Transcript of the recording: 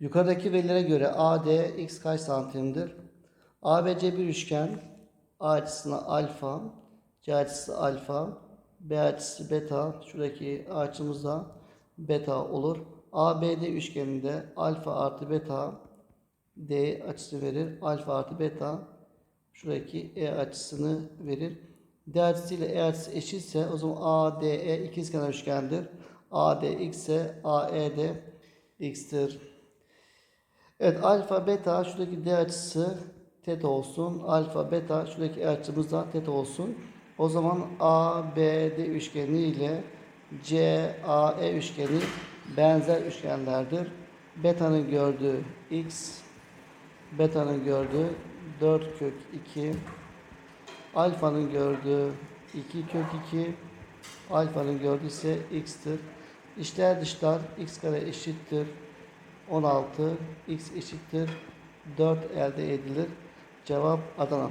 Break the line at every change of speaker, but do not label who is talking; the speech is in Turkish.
Yukarıdaki verilere göre AD x kaç santimdir? ABC bir üçgen. A açısına alfa, C açısı alfa, B açısı beta. Şuradaki A açımız da beta olur. ABD üçgeninde alfa artı beta D açısı verir. Alfa artı beta şuradaki E açısını verir. D açısı ile E açısı eşitse o zaman ADE ikizkenar üçgendir. AD x ise AE de x'tir. Evet alfa beta şuradaki D açısı teta olsun. Alfa beta şuradaki E açımız da teta olsun. O zaman ABD üçgeni ile CAE üçgeni benzer üçgenlerdir. Beta'nın gördüğü x, beta'nın gördüğü 4 kök 2, alfanın gördüğü 2 kök 2, alfanın gördüğü ise x'tir. İşler dışlar x kare eşittir 16, x eşittir 4 elde edilir. Cevap Adana.